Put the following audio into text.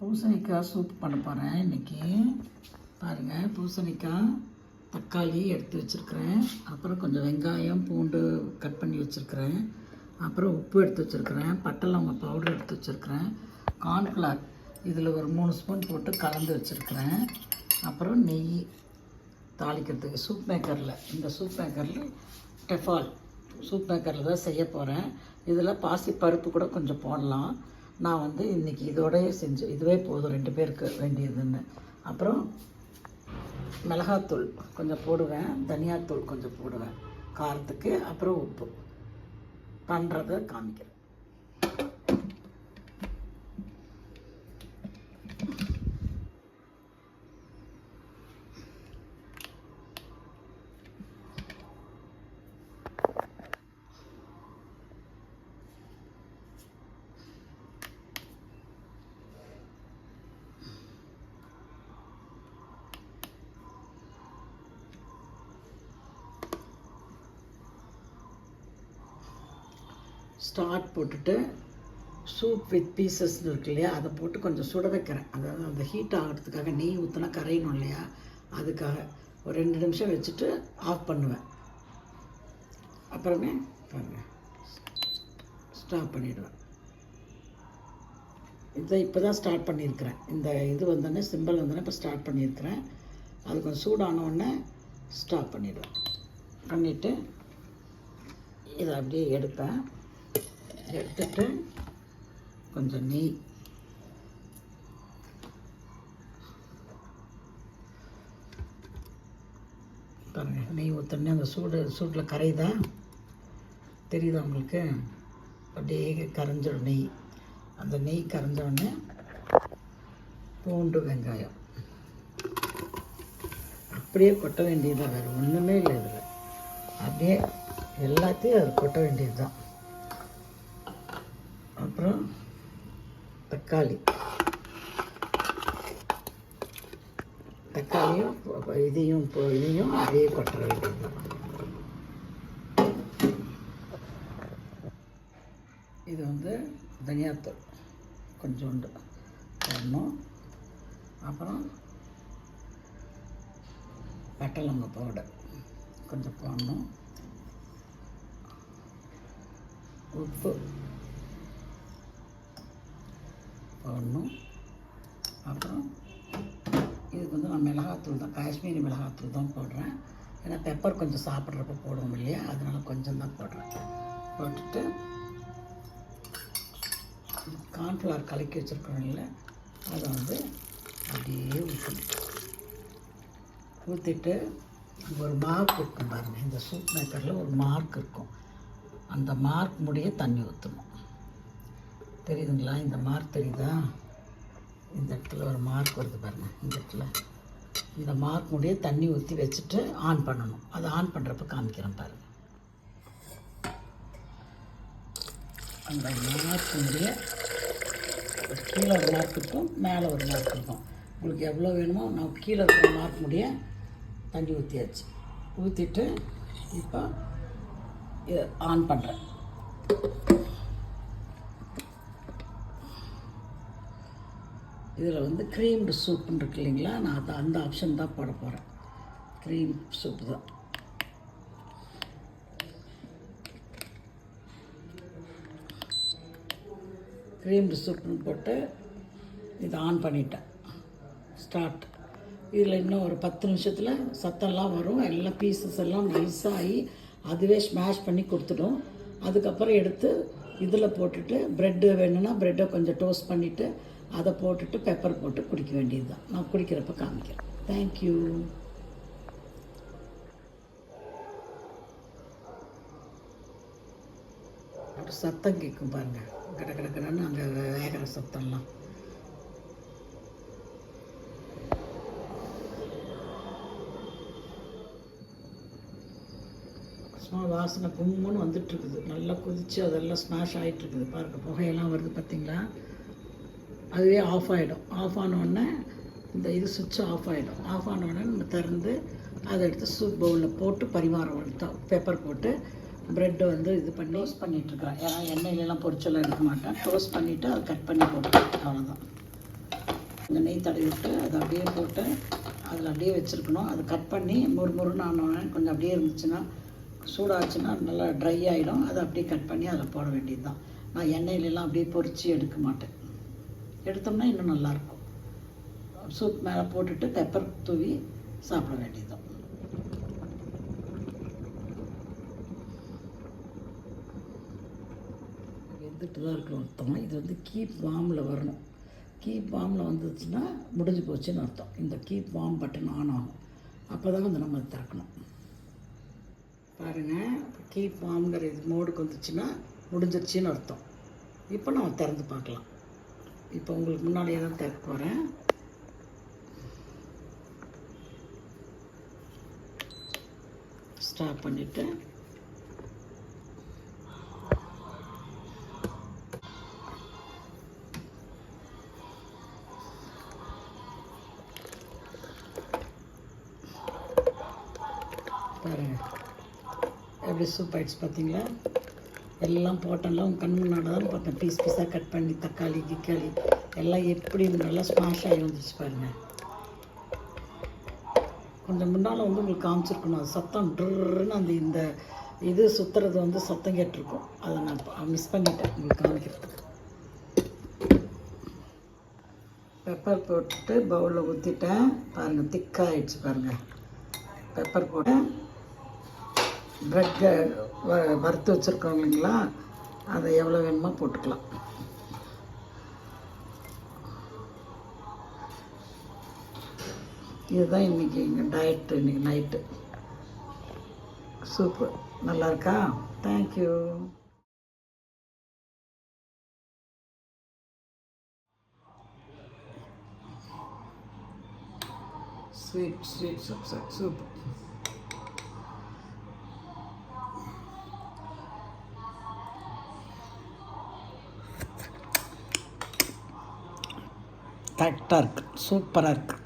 பூசணிக்காய் சூப் பண்ண போகிறேன் இன்றைக்கி பாருங்கள் பூசணிக்காய் தக்காளி எடுத்து வச்சுருக்கிறேன். அப்புறம் கொஞ்சம் வெங்காயம் பூண்டு கட் பண்ணி வச்சுருக்கிறேன். அப்புறம் உப்பு எடுத்து வச்சுருக்கிறேன். பட்டலவங்க பவுடர் எடுத்து வச்சுருக்கிறேன். கார்ன்ஃப்ளார் இதில் ஒரு மூணு ஸ்பூன் போட்டு கலந்து வச்சுருக்கிறேன். அப்புறம் நெய் தாளிக்கிறதுக்கு சூப் மேக்கரில் இந்த சூப் மேக்கரில் டெஃபால் சூப் மேக்கரில் தான் செய்ய போகிறேன் இதில் பாசி பருப்பு கூட கொஞ்சம் போடலாம். நான் வந்து இன்றைக்கி இதோடய செஞ்சு இதுவே போதும் ரெண்டு பேருக்கு வேண்டியதுன்னு. அப்புறம் மிளகாத்தூள் கொஞ்சம் போடுவேன் தனியாத்தூள் கொஞ்சம் போடுவேன் காரத்துக்கு அப்புறம் உப்பு. பண்ணுறத காமிக்கிறேன். ஸ்டார்ட் போட்டுட்டு சூப் வித் பீசஸ் இருக்கு இல்லையா அதை போட்டு கொஞ்சம் சுட வைக்கிறேன். அதாவது அந்த ஹீட் ஆகிறதுக்காக நெய் ஊற்றினா கரையணும் இல்லையா அதுக்காக ஒரு ரெண்டு நிமிஷம் வச்சுட்டு ஆஃப் பண்ணுவேன். அப்புறமே ஸ்டாப் பண்ணிவிடுவேன் இதை இப்போ தான் ஸ்டார்ட் பண்ணியிருக்கிறேன். இந்த இது வந்தோடனே சிம்பிள் வந்தோடனே இப்போ ஸ்டார்ட் பண்ணியிருக்கிறேன். அது கொஞ்சம் சூடான உடனே ஸ்டாப் பண்ணிவிடுவேன் பண்ணிவிட்டு இதை அப்படியே எடுப்பேன். எடுத்துட்டு கொஞ்சம் நெய். பாருங்கள் நெய் ஊற்றோடனே அந்த சூடு சூட்டில் கரையுதா? தெரியுதா உங்களுக்கு? அப்படியே கரைஞ்சிடும் நெய் அந்த நெய் கரைஞ்சோடனே பூண்டு வெங்காயம். அப்படியே கொட்ட வேண்டியது தான் வேறு ஒன்றுமே இல்லை இதில். அப்படியே எல்லாத்தையும் அது கொட்ட வேண்டியது தான் அப்புறம் தக்காளி. தக்காளியும் இதையும் இப்போ இதையும் அதே கொட்ட வேண்டியது இது வந்து தனியாத்தூள். கொஞ்சோண்டு போடணும் அப்புறம் பட்டலங்க பவுடர். கொஞ்சம் போடணும். உப்பு. போடணும். அப்புறம் இதுக்கு வந்து நான் மிளகாத்தூள் தான் காஷ்மீரி மிளகாத்தூள் தான் போடுறேன். ஏன்னா பெப்பர் கொஞ்சம் சாப்பிட்றப்ப போடுவோம் இல்லையா? அதனால் கொஞ்சம் தான் போடுறேன். போட்டுட்டு கார்ன்ஃப்ளவர் கலக்கி வச்சுருக்கோம்ல அதை வந்து அப்படியே ஊற்றணும் ஊற்றிட்டு ஒரு மார்க் இருக்கும் பாருங்கள் இந்த சூப் மேக்கரில் ஒரு மார்க் இருக்கும். அந்த மார்க் முடிய தண்ணி ஊற்றணும் தெரியுதுங்களா? இந்த மார்க் தெரியுதா? இந்த இடத்துல ஒரு மார்க் வருது பாருங்கள் இந்த இடத்துல. இந்த மார்க் முடிய தண்ணி ஊற்றி வச்சுட்டு ஆன் பண்ணணும். அதை ஆன் பண்ணுறப்ப காமிக்கிறேன் பாருங்கள் அந்த மார்க் முடிய கீழே ஒரு மார்க் இருக்கும் மேலே ஒரு மார்க் இருக்கும். உங்களுக்கு எவ்வளோ வேணுமோ நான் கீழே இருக்கிற மார்க் முடிய தண்ணி ஊற்றியாச்சு ஊற்றிட்டு இப்போ ஆன் பண்ணுறேன் இதில் வந்து க்ரீம்டு சூப்புன்னு இருக்கு இல்லைங்களா? நான் அதை அந்த ஆப்ஷன் தான் போட போகிறேன் க்ரீம் சூப்பு தான். க்ரீம்டு சூப்புன்னு போட்டு இதை ஆன் பண்ணிட்டேன். ஸ்டார்ட் இதில் இன்னும் ஒரு பத்து நிமிஷத்தில் சத்தம்லாம் வரும். எல்லாம் பீசஸ் எல்லாம் நைஸாகி அதுவே ஸ்மாஷ் பண்ணி கொடுத்துடும். அதுக்கப்புறம் எடுத்து இதில் போட்டுட்டு ப்ரெட்டு வேணும்னா ப்ரெட்டை கொஞ்சம் டோஸ்ட் பண்ணிவிட்டு அதை போட்டுட்டு பெப்பர் போட்டு குடிக்க வேண்டியது தான் நான் குடிக்கிறப்ப காமிக்கிறேன். தேங்க்யூ ஒரு சத்தம் கேட்கும் பாருங்கள் கட கட கடன்னு அங்கே வேகிற சத்தம்லாம். சும்மா வாசனை கும்முன்னு வந்துட்டுருக்குது நல்லா கொதித்து அதெல்லாம் ஸ்மாஷ் ஆகிட்டுருக்குது பாருங்கள் புகையெல்லாம் வருது பார்த்தீங்களா? அதுவே ஆஃப் ஆகிடும் ஆஃப் ஆனோடனே இந்த இது சுவிட்ச் ஆஃப் ஆகிடும் ஆஃப் ஆனோடனே நம்ம திறந்து அதை எடுத்து சூப் பவுலில் போட்டு பரிமாறம் எடுத்தோம். பேப்பர் போட்டு ப்ரெட்டு வந்து இது பண்ணி டோஸ்ட் பண்ணிகிட்ருக்குறேன் ஏன்னா எண்ணெயிலலாம் பொரிச்செல்லாம் எடுக்க மாட்டேன். டோஸ்ட் பண்ணிவிட்டு அதை கட் பண்ணி போட்டு அவ்வளோதான் அந்த நெய் தடவி விட்டு அதை அப்படியே போட்டு அதில் அப்படியே வச்சுருக்கணும். அது கட் பண்ணி முறு முறுன்னு ஆனோடனே கொஞ்சம் அப்படியே இருந்துச்சுன்னா சூடாச்சுன்னா நல்லா ட்ரை ஆகிடும் அதை அப்படியே கட் பண்ணி அதில் போட வேண்டியது தான் நான் எண்ணெயிலலாம் அப்படியே பொரித்து எடுக்க மாட்டேன். எடுத்தோம்னா இன்னும் நல்லாயிருக்கும். சூப் மேலே போட்டுட்டு பெப்பர் தூவி சாப்பிட வேண்டியது தான் வெந்துட்டு தான் இருக்கிற அர்த்தம்? இது வந்து கீப் வார்மில் வரணும். கீப் வார்மில் வந்துச்சுன்னா முடிஞ்சு போச்சுன்னு அர்த்தம். இந்த கீப் வார்ம் பட்டன் ஆன் ஆகும். அப்போ தான் வந்து நம்ம அதை திறக்கணும். பாருங்கள் கீப் வார்ம்ங்கிற இது மோடுக்கு வந்துச்சுன்னா முடிஞ்சிருச்சுன்னு அர்த்தம். இப்போ நம்ம திறந்து பார்க்கலாம். இப்போ உங்களுக்கு முன்னாடியே தான் தைக்க போகிறேன் ஸ்டாப் பண்ணிவிட்டு பாருங்கள் எப்படி சூப் ஆயிடுச்சு பார்த்தீங்களா? எல்லாம் போட்டெல்லாம் உங்கள் கண் முன்னாடி தான் பார்த்தேன். பீஸ் பீஸாக கட் பண்ணி தக்காளி கிக்காளி எல்லாம் எப்படி நல்லா ஸ்மாஷ் ஆகி வந்துச்சு பாருங்கள் கொஞ்சம் முன்னால் வந்து உங்களுக்கு காமிச்சிருக்கணும். அது சத்தம் ட்ருன்னு அந்த இந்த இது சுற்றுறது வந்து சத்தம் கேட்டிருக்கும். அதை நான் மிஸ் பண்ணிட்டேன் உங்களுக்கு காமிக்கிறதுக்கு. பெப்பர் போட்டு பவுலில் ஊற்றிட்டேன் பாருங்கள் திக்காகிடுச்சு பாருங்கள் பெப்பர் போட்டேன். ப்ரெட்டை வ வறுத்து வச்சுருக்கோம் இல்லைங்களா? அதை எவ்வளோ வேணுமோ போட்டுக்கலாம். இதுதான் இன்றைக்கி எங்கள் டயட்டு இன்றைக்கி நைட்டு சூப்பு நல்லா இருக்கா? Thank you sweet sweet soup super கரெக்டாக இருக்குது சூப்பராக இருக்குது